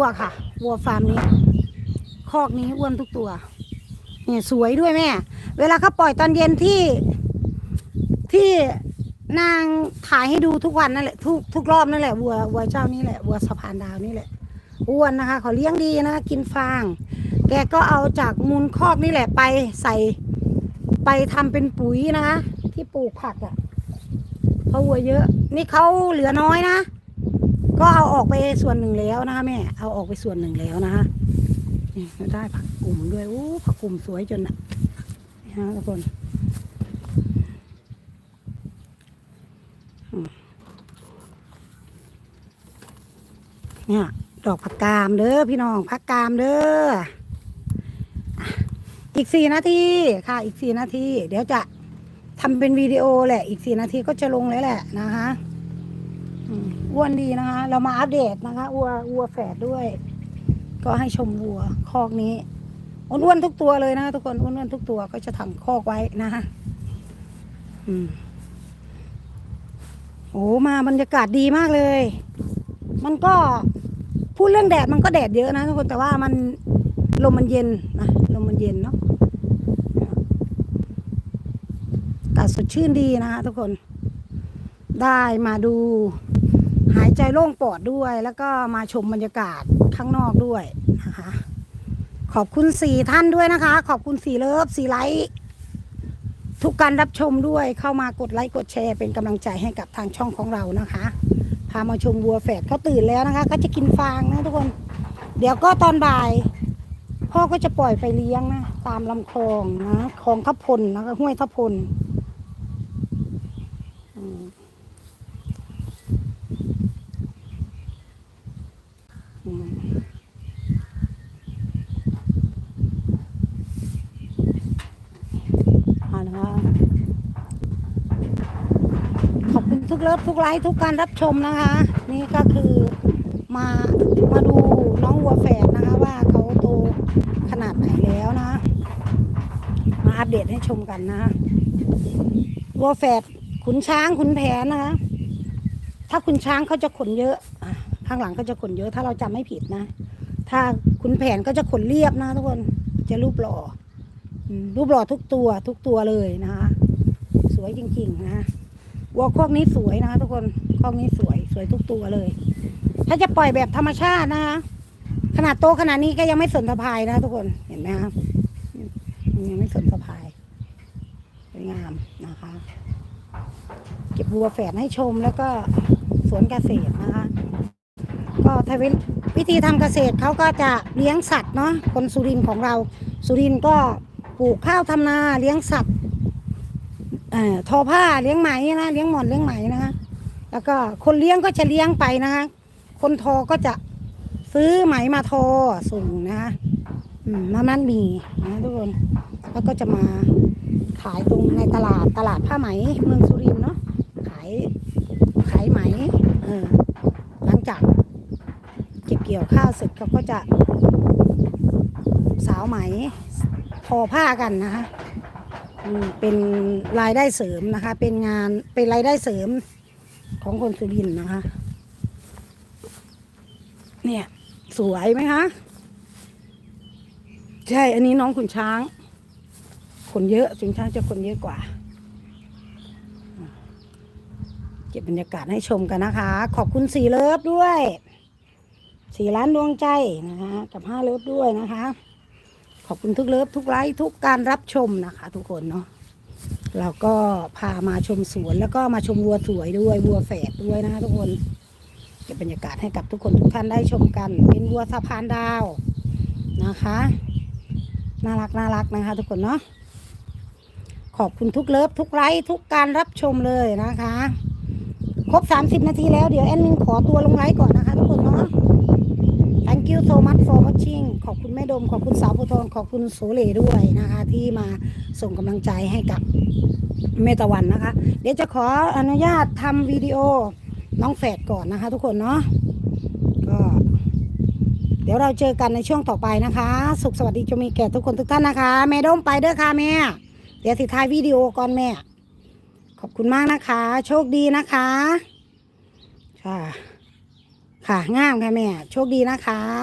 ตัวค่ะวัวฟาร์มนี้คอกนี้อ้วนทุกตัวเนี่ยสวยด้วยแม่ เวลาเขาปล่อยตอนเย็นที่ที่นางถ่ายให้ดูทุกวันนั่นแหละทุกทุกรอบนั่นแหละวัววัวเจ้านี่แหละวัวสะพานดาวนี่แหละอ้วนนะคะเขาเลี้ยงดีนะกินฟาง แกก็เอาจากมูลคอกนี่แหละไปใส่ไปทำเป็นปุ๋ยนะคะที่ปลูกผักอะ่ะเพราะวัวเยอะ นี่เขาเหลือน้อยนะ ก็เอา ออกไปส่วนหนึ่งแล้วนะคะแม่ เอาออกไปส่วนหนึ่งแล้วนะคะนี่ได้ผักกลุ่มด้วยโอ้ผักกลุ่มสวยจนอะนี่ฮะทุกคนเนี่ยดอกผักกามเด้อพี่น้องผักกามเด้ออีกสี่นาทีค่ะ อีกสี่นาที เดี๋ยวจะทำเป็นวิดีโอแหละ อีกสี่นาทีก็จะลงแล้วแหละนะคะ อ้วนดีนะคะ เรามาอัปเดตนะคะวัววัวแฝดด้วย ก็ให้ชมวัวคอกนี้อ้วนๆทุกตัวเลยนะทุกคนอ้วนๆทุกตัวก็จะทำคอกไว้นะคะอืมโอ้มาบรรยากาศดีมากเลย มันก็พูดเรื่องแดดมันก็แดดเยอะนะทุกคนแต่ว่ามันลมมันเย็นนะลมมันเย็นเนาะอากาศสดชื่นดีนะคะทุกคน ได้มาดู หายใจโล่งปอดด้วย แล้วก็มาชมบรรยากาศข้างนอกด้วยนะคะ ขอบคุณสี่ท่านด้วยนะคะ ขอบคุณสี่เลิฟสี่ไลค์ทุกการรับชมด้วยเข้ามากดไลค์กดแชร์เป็นกำลังใจให้กับทางช่องของเรานะคะ พามาชมวัวแฝดเขาตื่นแล้วนะคะก็จะกินฟางนะทุกคน เดี๋ยวก็ตอนบ่าย พ่อก็จะปล่อยไปเลี้ยงนะตามลำคลองนะคลองทับพลนะคะห้วยทับพลอืมอืมเอาละค่ะขอบคุณทุก เลิฟทุกไลค์ทุกการรับชมนะคะ นี่ก็คือมามาดูน้องวัวแฝดนะคะว่าเขาโตขนาดไหนแล้วนะ มาอัปเดตให้ชมกันนะวัวแฝดขุนช้างขุนแผนนะคะ ถ้าขุนช้างเขาจะขนเยอะข้างหลังเขาจะขนเยอะถ้าเราจำไม่ผิดนะ ถ้าขุนแผนก็จะขนเรียบนะทุกคนจะรูปหล่อรูปหล่อทุกตัวทุกตัวเลยนะคะ สวยจริงๆนะ วัวคอกนี้สวยนะคะทุกคนคอกนี้สวยสวยทุกตัวเลย ถ้าจะปล่อยแบบธรรมชาตินะคะขนาดโตขนาดนี้ก็ยังไม่สนสะพายนะทุกคนเห็นไหมคะยังไม่สนสะพายสวยงามนะคะ เก็บวัวแฝดให้ชมแล้วก็สวนเกษตรนะคะ ก็ทวิวิธีทำเกษตรเขาก็จะเลี้ยงสัตว์เนาะคนสุรินของเรา สุรินก็ปลูกข้าวทำนาเลี้ยงสัตว์ ทอผ้าเลี้ยงไหมนะเลี้ยงหมอนเลี้ยงไหมนะคะแล้วก็คนเลี้ยงก็จะเลี้ยงไปนะคะคนทอก็จะซื้อไหมมาทอส่งนะคะมามันมีนะทุกคนแล้วก็จะมาขายตรงในตลาดตลาดผ้าไหมเมืองสุรินทร์เนาะขายขายไหมเออหลังจากเก็บเกี่ยวข้าวเสร็จเขาก็จะสาวไหมทอผ้ากันนะคะ เป็นรายได้เสริมนะคะ เป็นงานเป็นรายได้เสริมของคนสุรินทร์นะคะ เนี่ยสวยไหมคะ ใช่ อันนี้น้องขุนช้างขนเยอะขุนช้างจะขนเยอะกว่า เก็บบรรยากาศให้ชมกันนะคะ ขอบคุณสีเลิฟด้วย สี่ล้านดวงใจนะคะ กับห้าเลิฟด้วยนะคะ อบคุณทุกเลิฟทุกไลค์ทุกการรับชมนะคะ ทุกคนเนาะเราก็พามาชมสวนแล้วก็มาชมวัวสวยด้วยวัวแฝดด้วยนะคะทุกคนเก็บบรรยากาศให้กับทุกคนทุกท่านได้ชมกัน เป็นวัวสะพานดาวนะคะน่ารักน่ารักนะคะ ทุกคนเนาะขอบคุณทุกเลิฟทุกไลค์ทุกการรับชมเลยนะคะ ครบ 30 นาทีแล้วเดี๋ยวแอนมินขอตัวลงไลค์ก่อนนะคะทุกคนเนาะ you so much for watching ขอบคุณแม่ดม ขอบคุณสาวโพทองขอบคุณโสเลด้วยนะคะ ที่มาส่งกำลังใจให้กับเมตะวันนะคะ เดี๋ยวจะขออนุญาตทำวิดีโอน้องแฝดก่อนนะคะ ทุกคนเนาะก็ เดี๋ยวเราเจอกันในช่วงต่อไปนะคะ สุขสวัสดีจะมีแก่ทุกคนทุกท่านนะคะแม่ดมไปเด้อค่ะแม่ เดี๋ยวสิท้ายวิดีโอก่อนแม่ ขอบคุณมากนะคะ โชคดีนะคะค่ะ ค่ะงามค่ะแม่ โชคดีนะคะ